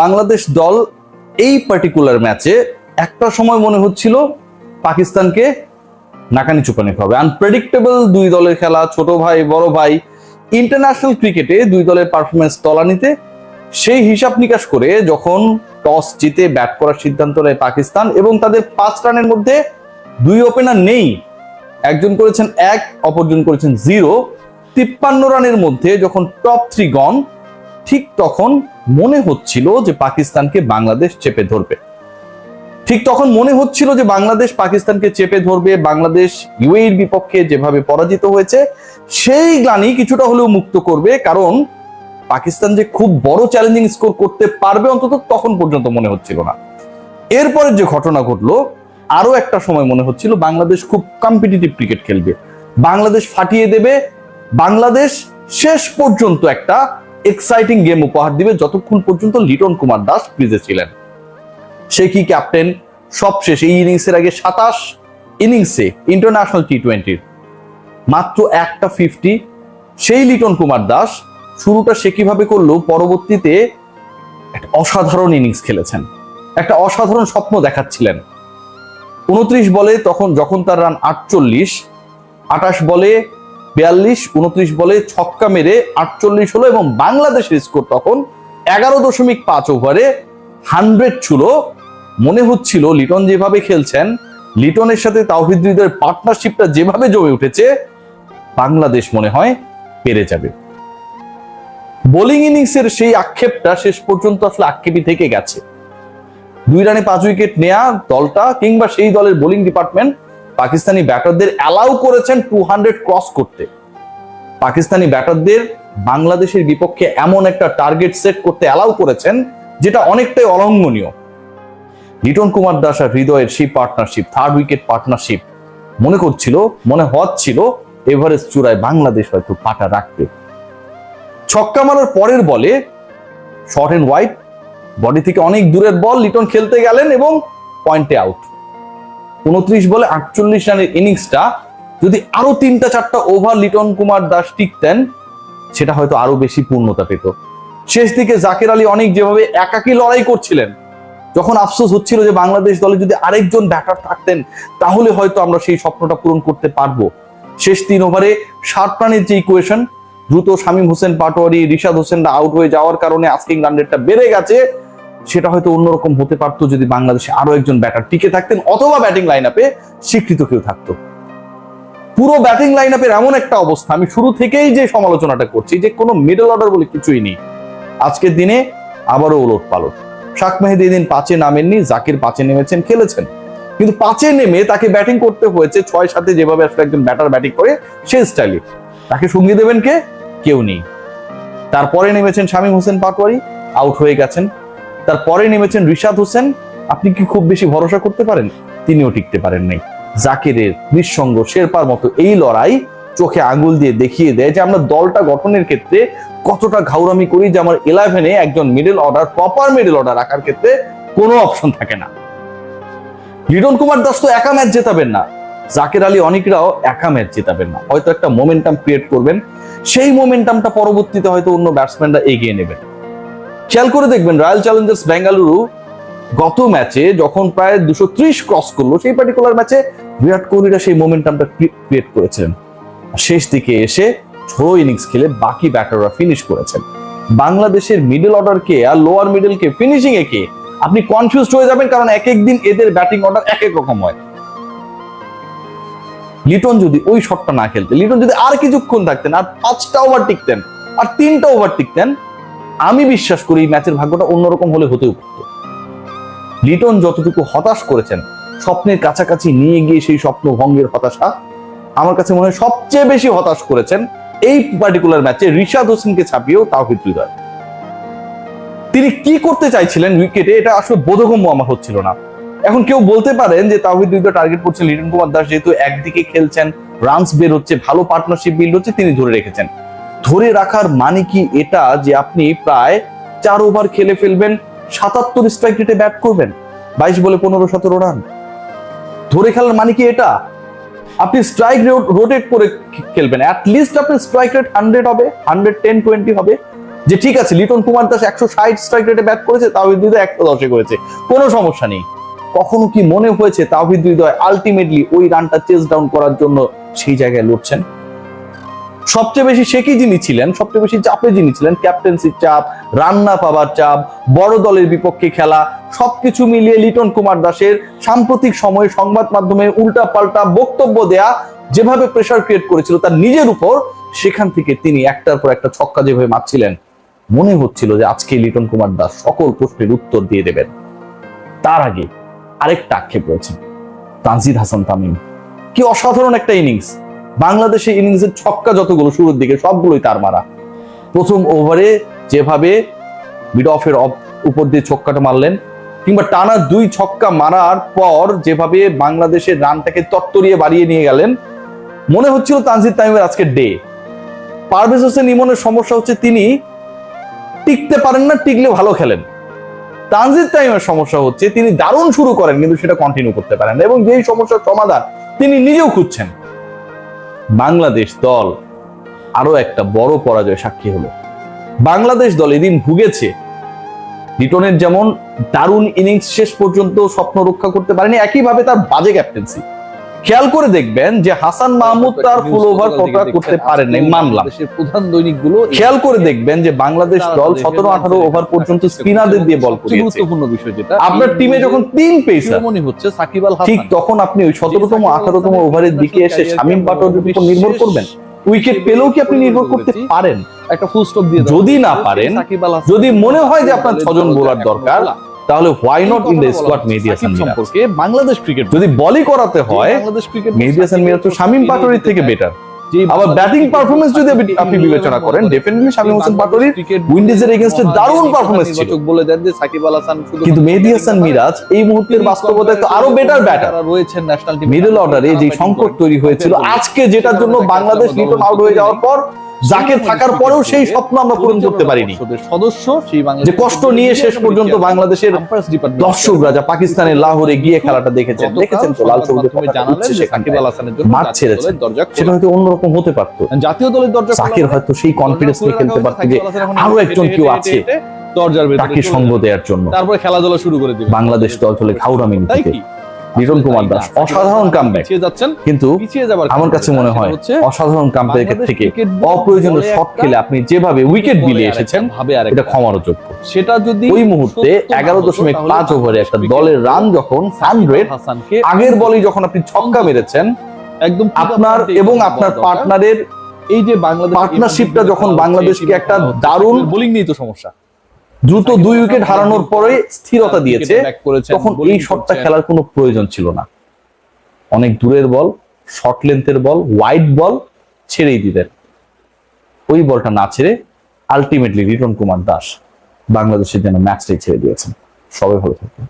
বাংলাদেশ দল এই পার্টিকুলার ম্যাচে একটা সময় মনে হচ্ছিল পাকিস্তানকে নাকানি চুপানি হবে আনপ্রেডিক্টেবল দুই দলের খেলা, ছোট ভাই, বড় ভাই। ইন্টারন্যাশনাল ক্রিকেটে দুই দলের পারফরমেন্স তলানিতে সেই হিসাব নিকাশ করে যখন টস জিতে ব্যাট করার সিদ্ধান্ত নেয় পাকিস্তান এবং তাদের পাঁচ রানের মধ্যে দুই ওপেনার নেই। একজন করেছেন এক, অপরজন করেছেন জিরো তিপ্পান্ন রানের মধ্যে যখন টপ থ্রি গন ঠিক তখন মনে হচ্ছিল যে পাকিস্তানকে বাংলাদেশ চেপে ধরবে। ঠিক তখন মনে হচ্ছিল যে বাংলাদেশ পাকিস্তানকে চেপে ধরবে, বাংলাদেশ ইউএইর বিপক্ষে যেভাবে পরাজিত হয়েছে, সেই গ্লানি কিছুটা হলেও মুক্ত করবে, কারণ পাকিস্তান যে খুব বড় চ্যালেঞ্জিং স্কোর করতে পারবে অন্তত তখন পর্যন্ত মনে হচ্ছিল না। এরপরে যে ঘটনা ঘটলো আরও একটা সময় মনে হচ্ছিল বাংলাদেশ খুব কম্পিটিটিভ ক্রিকেট খেলবে। বাংলাদেশ ফাটিয়ে দেবে, বাংলাদেশ শেষ পর্যন্ত একটা এক্সাইটিং গেম উপহার দিবে যতক্ষণ পর্যন্ত লিটন কুমার দাস ক্রিজে ছিলেন। সে কি ক্যাপ্টেন সবশেষ এই ইনিংসের আগে সাতাশ ইনিংসে ইন্টারন্যাশনাল টি টোয়েন্টির মাত্র একটা ফিফটি সেই লিটন কুমার দাস শুরুটা সে কীভাবে করল? পরবর্তীতে একটা অসাধারণ ইনিংস খেলেছেন। একটা অসাধারণ স্বপ্ন দেখাচ্ছিলেন। উনত্রিশ বলে তখন, যখন তার রান আটচল্লিশ, আটাশ বলে বিয়াল্লিশ, উনত্রিশ বলে ছক্কা মেরে আটচল্লিশ হলো এবং বাংলাদেশের স্কোর তখন এগারো দশমিক পাঁচ ওভারে হান্ড্রেড ছিল। মনে হচ্ছিল লিটন যেভাবে খেলছেন, লিটনের সাথে তাওহিদ পার্টনারশিপটা যেভাবে জমে উঠেছে, বাংলাদেশ মনে হয় পেরে যাবে। বোলিং ইনিংসের সেই আক্ষেপটা শেষ পর্যন্ত আসলে আক্ষেপই থেকে গেছে। দুই রানে পাঁচ উইকেট নেয়া দলটা কিংবা সেই দলের বোলিং ডিপার্টমেন্ট পাকিস্তানি ব্যাটারদের অ্যালাউ করেছেন টু ক্রস করতে। পাকিস্তানি ব্যাটারদের বাংলাদেশের বিপক্ষে এমন একটা টার্গেট সেট করতে অ্যালাউ করেছেন, যেটা অনেকটাই অলঙ্ঘনীয় লিটন কুমার দাস আর হৃদয়ের সেই পার্টনারশিপ থার্ড উইকেট পার্টনারশিপ মনে করছিল, মনে হচ্ছিল এভারেস্ট চূড়ায় বাংলাদেশ হয়তো পাটা রাখবে। ছক্কা মারার পরের বলে শর্ট এন্ড হোয়াইট বডি থেকে অনেক দূরের বল লিটন খেলতে গেলেন এবং পয়েন্টে আউট উনত্রিশ বলে আটচল্লিশ রানের ইনিংসটা যদি আরও তিনটা চারটা ওভার লিটন কুমার দাস টিকতেন সেটা হয়তো আরও বেশি পূর্ণতা পেত। শেষ দিকে জাকের আলী অনেক যেভাবে একাকী লড়াই করছিলেন, যখন আফসোস হচ্ছিল যে বাংলাদেশ দলে যদি আরেকজন ব্যাটার থাকতেন, তাহলে হয়তো আমরা সেই স্বপ্নটা পূরণ করতে পারব। শেষ তিন ওভারে ষাট রানের যে ইকুয়েশন দ্রুত শামীম হোসেন পাটোয়ারি, রিশাদ হোসেনরা আউট হয়ে যাওয়ার কারণে আস্কিং রান রেটটা বেড়ে গেছে। সেটা হয়তো অন্যরকম হতে পারতো যদি বাংলাদেশে আরও একজন ব্যাটার টিকে থাকতেন অথবা ব্যাটিং লাইন আপে স্বীকৃত কেউ থাকতো। পুরো ব্যাটিং লাইন আপের এমন একটা অবস্থা, আমি শুরু থেকেই যে সমালোচনাটা করছি যে কোনো মিডল অর্ডার বলে কিছুই নেই। আজকের দিনে আবারও ওলট পালট। শাক মেহেদি দিন পাঁচে নামেননি, জাকির পাঁচে নেমেছেন, খেলেছেন। কিন্তু পাঁচে নেমে তাকে ব্যাটিং করতে হয়েছে ছয় সাথে যেভাবে আসলে একজন ব্যাটার ব্যাটিং করে সে স্টাইলে তাকে সঙ্গী দেবেন কে? কেউ নেই। তারপরে নেমেছেন শামীম হোসেন পাটোয়ারি আউট হয়ে গেছেন তারপরে নেমেছেন রিশাদ হোসেন। আপনি কি খুব বেশি ভরসা করতে পারেন? তিনিও টিকতে পারেন নাই। জাকিরের নিঃসঙ্গ শেরপার মতো এই লড়াই চোখে আঙ্গুল দিয়ে দেখিয়ে দেয় যে আমরা দলটা গঠনের ক্ষেত্রে কতটা ঘাউরামি করি যে আমার ইলেভেনে একজন middle order proper middle order রাখার ক্ষেত্রে কোনো অপশন থাকে না। লিটন কুমার দাস তো একা ম্যাচ জেতাবেন না। জাকের আলী অনেকরাও একা ম্যাচ জেতাবেন না। হয়তো একটা মোমেন্টাম ক্রিয়েট করবেন। সেই মোমেন্টামটা পরবর্তীতে হয়তো অন্য ব্যাটসম্যানরা এগিয়ে নেবেন। খেয়াল করে দেখবেন রয়্যাল চ্যালেঞ্জার্স বেঙ্গালুরু গত ম্যাচে যখন প্রায় দুশো ক্রস করল, সেই পার্টিকুলার ম্যাচে বিরাট কোহলিরা সেই মোমেন্টামটা ক্রিয়েট করেছেন। শেষ দিকে এসে ঝোড়ো ইনিংস খেলে বাকি ব্যাটাররা ফিনিশ করেছেন। বাংলাদেশের মিডল অর্ডারকে আর লোয়ার মিডলকে ফিনিশিং একে আপনি কনফিউজ হয়ে যাবেন, কারণ এক এক দিন এদের ব্যাটিং অর্ডার এক এক রকম হয়। লিটন যদি ওই শটটা না খেলতেন, লিটন যদি আর কিছুক্ষণ থাকতেন, আর পাঁচটা ওভার টিকতেন, আর তিনটা ওভার টিকতেন আমি বিশ্বাস করি ম্যাচের ভাগ্যটা অন্যরকম হলে হতেও পারত। লিটন যতটুকু হতাশ করেছেন, স্বপ্নের কাছাকাছি নিয়ে গিয়ে সেই স্বপ্ন ভঙ্গের হতাশা আমার কাছে মনে হয় সবচেয়ে বেশি হতাশ করেছেন এই পার্টিকুলার ম্যাচে রিশাদ হোসেনকে ছাপিয়েও তাওহিদ হৃদয় তিনি কি করতে চাইছিলেন উইকেটে এটা আসলে বোধগম্য আমার হচ্ছিল না। এখন কেউ বলতে পারেন যে তাওহিদ হৃদয় টার্গেট করছেন লিটন কুমার দাস, যেহেতু একদিকে খেলছেন রানস বের হচ্ছে ভালো পার্টনারশিপ বিল্ড হচ্ছে, তিনি ধরে রেখেছেন। ধরে রাখার মানে কি এটা যে আপনি প্রায় চার ওভার খেলে ফেলবেন, সাতাত্তর স্ট্রাইক রেটে ব্যাট করবেন, বাইশ বলে পনেরো, সতেরো রান ধরে খেলার মানে কি এটা? আপনি স্ট্রাইক রোটেট করে খেলবেন অ্যাটলিস্ট আপনার স্ট্রাইক রেট হান্ড্রেড হবে হান্ড্রেড টেন টোয়েন্টি হবে। যে ঠিক আছে, লিটন কুমার দাস একশো ষাট স্ট্রাইক রেটে ব্যাট করেছে, তাওহিদ হৃদয় একশো দশে করেছে, কোনো সমস্যা নেই। কখনো কি মনে হয়েছে তাওহিদ হৃদয় আলটিমেটলি ওই রানটা চেস ডাউন করার জন্য সেই জায়গায় লড়ছেন? সবচেয়ে বেশি সে কি যিনি ছিলেন? সবচেয়ে বেশি চাপে যিনি ছিলেন? ক্যাপ্টেন্সির চাপ, রান্না পাবার চাপ, বড় দলের বিপক্ষে খেলা, সবকিছু মিলিয়ে লিটন কুমার দাসের সাম্প্রতিক সময়ে সংবাদ মাধ্যমে উল্টা পাল্টা বক্তব্য দেয়া, যেভাবে প্রেসার ক্রিয়েট করেছিল তার নিজের উপর, সেখান থেকে তিনি একটার পর একটা ছক্কা যেভাবে মারছিলেন, মনে হচ্ছিল যে আজকে লিটন কুমার দাস সকল প্রশ্নের উত্তর দিয়ে দেবেন। তার আগে আরেকটা আক্ষেপ রয়েছে। তানজিদ হাসান তামিম, কি অসাধারণ একটা ইনিংস বাংলাদেশের ইনিংসের ছক্কা যতগুলো শুরুর দিকে সবগুলোই তার মারা। প্রথম ওভারে যেভাবে মিড অফের উপর দিয়ে ছক্কাটা মারলেন, কিংবা টানা দুই ছক্কা মারার পর যেভাবে বাংলাদেশের রানটাকে তত্তরিয়ে বাড়িয়ে নিয়ে গেলেন, মনে হচ্ছিল তানজিদ তামিমের আজকে ডে পারভেজ হোসেন ইমনের সমস্যা হচ্ছে তিনি টিকতে পারেন না, টিকলে ভালো খেলেন। তানজিদ তামিমের সমস্যা হচ্ছে তিনি দারুণ শুরু করেন, কিন্তু সেটা কন্টিনিউ করতে পারেন এবং যেই সমস্যার সমাধান তিনি নিজেও খুঁজছেন। বাংলাদেশ দল আরও একটা বড় পরাজয় সাক্ষী হলো। বাংলাদেশ দল এদিন ভুগেছে। লিটনের যেমন দারুণ ইনিংস শেষ পর্যন্ত স্বপ্ন রক্ষা করতে পারেনি, একইভাবে তার বাজে ক্যাপ্টেন্সি খেয়াল করে দেখবেন যে হাসান মাহমুদ তার ফুল ওভার কটা করতে পারেন নাই মানলাম প্রধান দৈনিকগুলো খেয়াল করে দেখবেন যে বাংলাদেশ দল সতেরো আঠারো ওভার পর্যন্ত স্পিনারদের দিয়ে বল করিয়েছে। গুরুত্বপূর্ণ বিষয় যেটা। আপনার টিমে যখন তিন পেসার মনে হচ্ছে সাকিব আল ঠিক তখন আপনি ওই সতেরোতম আঠারোতম ওভারের দিকে এসে শামীম পাটোয়ারির উপর নির্ভর করবেন। উইকেট পেলেও কি আপনি নির্ভর করতে পারেন? একটা ফুল স্টপ দিয়ে যদি না পারেন, যদি মনে হয় যে আপনার ছজন বোলার দরকার তাহলে why not in the squad Mehedi Hasan Miraz? সম্পর্কে বাংলাদেশ ক্রিকেট যদি বলই করাতে হয় বাংলাদেশ ক্রিকেট মেহেদি হাসান মিরাজ তো শামীম পাটোয়ারির থেকে বেটার আবার ব্যাটিং পারফরমেন্স যদি আপনি- বিবেচনা করেন ডেফিনেটলি শামীম হোসেন পাটোয়ারির উইন্ডিজের এগেনস্টে দারুণ পারফরমেন্স ছিল। বলে দেন যে সাকিব আল হাসান কিন্তু মেহেদি হাসান মিরাজ এই মুহূর্তের বাস্তবতায় তো আরও বেটার ব্যাটার রয়েছেন ন্যাশনাল টিম মিডল অর্ডারে যে সংকট তৈরি হয়েছিল আজকে যেটার জন্য বাংলাদেশ লিটন আউট হয়ে যাওয়ার পর জাকের থাকার পরেও সেই স্বপ্ন আমরা পূরণ করতে পারিনি। সদস্য যে কষ্ট নিয়ে শেষ পর্যন্ত বাংলাদেশের দর্শকরা যা পাকিস্তানের লাহোরে গিয়ে খেলাটা দেখেছেন দেখেছেন তো লাল জন্য মাঠ ছেড়েছেন। সেটা হয়তো অন্যরখম হতে পারতো। জাতীয় দলের দরজা সাকির হয়তো সেই কনফিডেন্স নিয়ে খেলতে পারতো যে আরও একজন কেউ আছে দরজার ভেতরে তাকে সঙ্গ দেওয়ার জন্য। তারপরে খেলাধুলা শুরু করে দিবে বাংলাদেশ দল চলে ঘাউরামিনি তাই থেকে লিটন কুমার দাস। অসাধারণ কামব্যাক যাচ্ছেন। কিন্তু আমার কাছে মনে হয় অসাধারণ কামব্যাকের থেকে অপ্রয়োজনীয় শট খেলে আপনি যেভাবে উইকেট বলে বিলিয়ে এসেছেন। এটা ক্ষমার যোগ্য সেটা যদি ওই মুহূর্তে এগারো দশমিক পাঁচ ওভারে একটা দলের রান যখন হান্ড্রেড হাসানকে আগের বলেই যখন আপনি ছক্কা মেরেছেন একদম আপনার এবং আপনার পার্টনারের এই যে বাংলাদেশ পার্টনারশিপটা যখন বাংলাদেশকে একটা দারুণ বোলিং নিয়ে তো সমস্যা। দ্রুত দুই উইকেট হারানোর পরে স্থিরতা দিয়েছে। তখন এই শটটা খেলার কোনো প্রয়োজন ছিল না। অনেক দূরের বল শর্ট লেন্থের বল ওয়াইড বল ছেড়েই দিতেন। ওই বলটা না ছেড়ে আলটিমেটলি রিটন কুমার দাস বাংলাদেশের জন্য ম্যাচটাই ছেড়ে দিয়েছেন। সবাই ভালো থাকবেন।